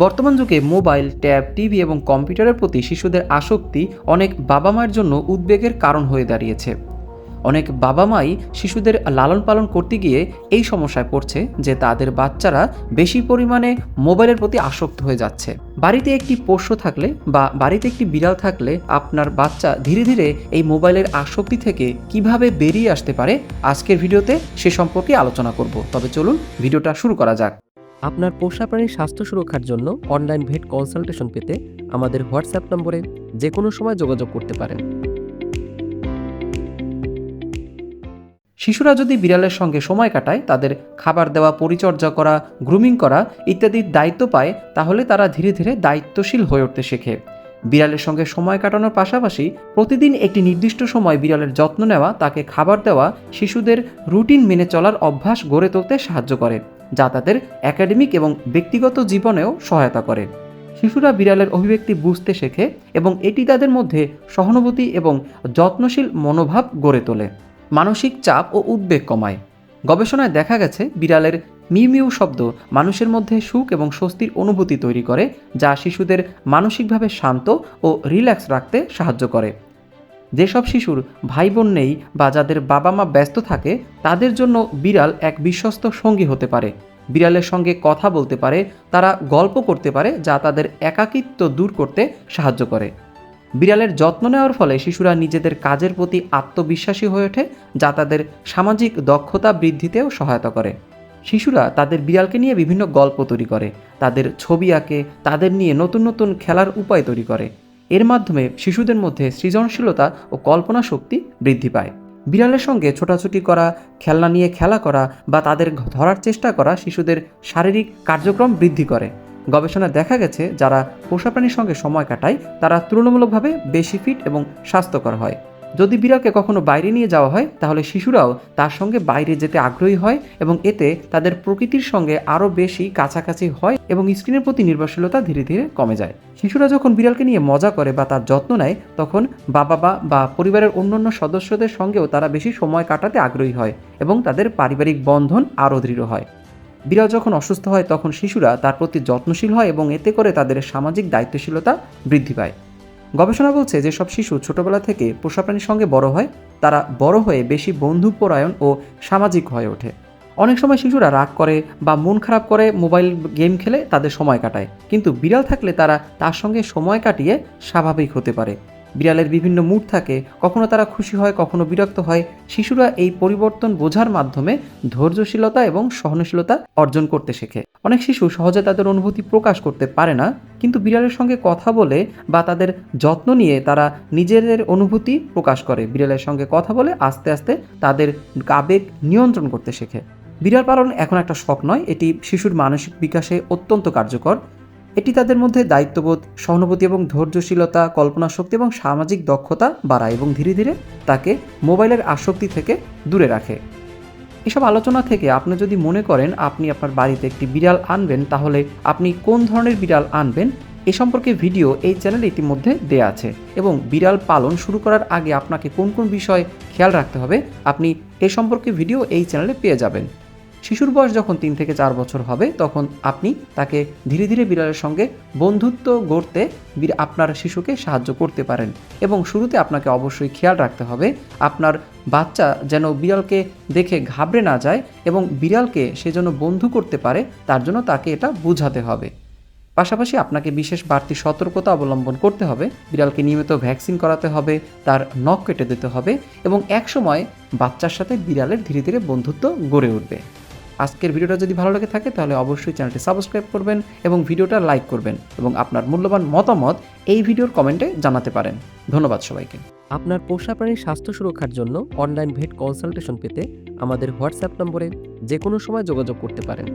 বর্তমান যুগে mobile, tab, TV এবং কম্পিউটারের প্রতি শিশুদের আসক্তি অনেক বাবা মায়ের জন্য উদ্বেগের কারণ হয়ে দাঁড়িয়েছে। অনেক বাবা মাই শিশুদের লালন পালন করতে গিয়ে এই সমস্যায় পড়ছে যে তাদের বাচ্চারা বেশি পরিমাণে মোবাইলের প্রতি আসক্ত হয়ে যাচ্ছে। বাড়িতে একটি পোষ্য থাকলে বা বাড়িতে একটি বিড়াল থাকলে আপনার বাচ্চা ধীরে ধীরে এই মোবাইলের আসক্তি থেকে কীভাবে বেরিয়ে আসতে পারে, আজকের ভিডিওতে সে সম্পর্কে আলোচনা করব। তবে চলুন ভিডিওটা শুরু করা যাক। আপনার পোষা প্রাণীর স্বাস্থ্য সুরক্ষার জন্য অনলাইন ভেট কনসালটেশন পেতে আমাদের হোয়াটসঅ্যাপ নম্বরে যে কোনো সময় যোগাযোগ করতে পারেন। শিশুরা যদি বিড়ালের সঙ্গে সময় কাটায়, তাদের খাবার দেওয়া, পরিচর্যা করা গ্রুমিং করা ইত্যাদির দায়িত্ব পায়, তাহলে তারা ধীরে ধীরে দায়িত্বশীল হয়ে উঠতে শেখে। বিড়ালের সঙ্গে সময় কাটানোর পাশাপাশি প্রতিদিন একটি নির্দিষ্ট সময় বিড়ালের যত্ন নেওয়া, তাকে খাবার দেওয়া, শিশুদের রুটিন মেনে চলার অভ্যাস গড়ে তুলতে সাহায্য করে। যা তাদের একাডেমিক এবং ব্যক্তিগত জীবনেও সহায়তা করে। শিশুরা বিড়ালের অভিব্যক্তি বুঝতে শেখে এবং এটি তাদের মধ্যে সহানুভূতি এবং যত্নশীল মনোভাব গড়ে তোলে। মানসিক চাপ ও উদ্বেগ কমায়। গবেষণায় দেখা গেছে, বিড়ালের মিউ শব্দ মানুষের মধ্যে সুখ এবং স্বস্তির অনুভূতি তৈরি করে, যা শিশুদের মানসিকভাবে শান্ত ও রিল্যাক্স রাখতে সাহায্য করে। যেসব শিশুর ভাই বোন নেই বা যাদের বাবা মা ব্যস্ত থাকে, তাদের জন্য বিড়াল এক বিশ্বস্ত সঙ্গী হতে পারে। বিড়ালের সঙ্গে কথা বলতে পারে, তারা গল্প করতে পারে যা তাদের একাকিত্ব দূর করতে সাহায্য করে। বিড়ালের যত্ন নেওয়ার ফলে শিশুরা নিজেদের কাজের প্রতি আত্মবিশ্বাসী হয়ে ওঠে, যা তাদের সামাজিক দক্ষতা বৃদ্ধিতেও সহায়তা করে। শিশুরা তাদের বিড়ালকে নিয়ে বিভিন্ন গল্প তৈরি করে, তাদের ছবি আঁকে, তাদের নিয়ে নতুন নতুন খেলার উপায় তৈরি করে। এর মাধ্যমে শিশুদের মধ্যে সৃজনশীলতা ও কল্পনা শক্তি বৃদ্ধি পায়। বিড়ালের সঙ্গে ছোটাছুটি করা, খেলনা নিয়ে খেলা করা বা তাদের ধরার চেষ্টা করা শিশুদের শারীরিক কার্যক্রম বৃদ্ধি করে। গবেষণায় দেখা গেছে, যারা পোষা প্রাণীর সঙ্গে সময় কাটায়, তারা তুলনামূলকভাবে বেশি ফিট এবং স্বাস্থ্যকর হয়। যদি বিড়ালকে কখনো বাইরে নিয়ে যাওয়া হয়, তাহলে শিশুরাও তার সঙ্গে বাইরে যেতে আগ্রহী হয় এবং এতে তাদের প্রকৃতির সঙ্গে আরও বেশি কাছাকাছি হয় এবং স্ক্রিনের প্রতি নির্ভরশীলতা ধীরে ধীরে কমে যায়। শিশুরা যখন বিড়ালকে নিয়ে মজা করে বা তার যত্ন নেয়, তখন বাবা বা বা পরিবারের অন্যান্য সদস্যদের সঙ্গেও তারা বেশি সময় কাটাতে আগ্রহী হয় এবং তাদের পারিবারিক বন্ধন আরও দৃঢ় হয়। বিড়াল যখন অসুস্থ হয়, তখন শিশুরা তার প্রতি যত্নশীল হয় এবং এতে করে তাদের সামাজিক দায়িত্বশীলতা বৃদ্ধি পায়। গবেষণা বলছে যেসব শিশু ছোটবেলা থেকে পোষা প্রাণীর সঙ্গে বড় হয়, তারা বড় হয়ে বেশি বন্ধুপরায়ণ ও সামাজিক হয়ে ওঠে। অনেক সময় শিশুরা রাগ করে বা মন খারাপ করে মোবাইল গেম খেলে তাদের সময় কাটায়, কিন্তু বিড়াল থাকলে তারা তার সঙ্গে সময় কাটিয়ে স্বাভাবিক হতে পারে। বিড়ালের বিভিন্ন মুড থাকে, কখনো তারা খুশি হয়, কখনো বিরক্ত হয়, শিশুরা এই পরিবর্তন বোঝার মাধ্যমে ধৈর্যশীলতা এবং সহনশীলতা অর্জন করতে শেখে। অনেক শিশু সহজে তাদের অনুভূতি প্রকাশ করতে পারে না, কিন্তু বিড়ালের সঙ্গে কথা বলে বা তাদের যত্ন নিয়ে তারা নিজেদের অনুভূতি প্রকাশ করে। বিড়ালের সঙ্গে কথা বলে আস্তে আস্তে তাদের আবেগ নিয়ন্ত্রণ করতে শেখে। বিড়াল পালন এখন একটা শখ নয়, এটি শিশুর মানসিক বিকাশে অত্যন্ত কার্যকর। এটি তাদের মধ্যে দায়িত্ববোধ, সহানুভূতি এবং ধৈর্যশীলতা কল্পনা শক্তি এবং সামাজিক দক্ষতা বাড়ায় এবং ধীরে ধীরে তাকে মোবাইলের আসক্তি থেকে দূরে রাখে। এসব আলোচনা থেকে আপনি যদি মনে করেন আপনি আপনার বাড়িতে একটি বিড়াল আনবেন, তাহলে আপনি কোন ধরনের বিড়াল আনবেন এ সম্পর্কে ভিডিও এই চ্যানেলে ইতিমধ্যে দেয়া আছে এবং বিড়াল পালন শুরু করার আগে আপনাকে কোন কোন বিষয় খেয়াল রাখতে হবে, আপনি এ সম্পর্কে ভিডিও এই চ্যানেলে পেয়ে যাবেন। শিশুর বয়স যখন তিন থেকে চার বছর হবে, তখন আপনি তাকে ধীরে ধীরে বিড়ালের সঙ্গে বন্ধুত্ব গড়তে আপনার শিশুকে সাহায্য করতে পারেন। এবং শুরুতে আপনাকে অবশ্যই খেয়াল রাখতে হবে, আপনার বাচ্চা যেন বিড়ালকে দেখে ঘাবড়ে না যায় এবং বিড়ালকে সে যেন বন্ধু করতে পারে, তার জন্য তাকে এটা বোঝাতে হবে। পাশাপাশি আপনাকে বিশেষ বাড়তি সতর্কতা অবলম্বন করতে হবে, বিড়ালকে নিয়মিত ভ্যাকসিন করাতে হবে, তার নখ কেটে দিতে হবে এবং একসময় বাচ্চার সাথে বিড়ালের ধীরে ধীরে বন্ধুত্ব গড়ে উঠবে। আজকের ভিডিওটা যদি ভালো লেগে থাকে, তাহলে অবশ্যই চ্যানেলটি সাবস্ক্রাইব করবেন এবং ভিডিওটা লাইক করবেন এবং আপনার মূল্যবান মতামত এই ভিডিওর কমেন্টে জানাতে পারেন। ধন্যবাদ সবাইকে। আপনার পোষা প্রাণীর স্বাস্থ্য সুরক্ষার জন্য অনলাইন ভেট কনসালটেশন পেতে আমাদের হোয়াটসঅ্যাপ নম্বরে যে কোনো সময় যোগাযোগ করতে পারেন।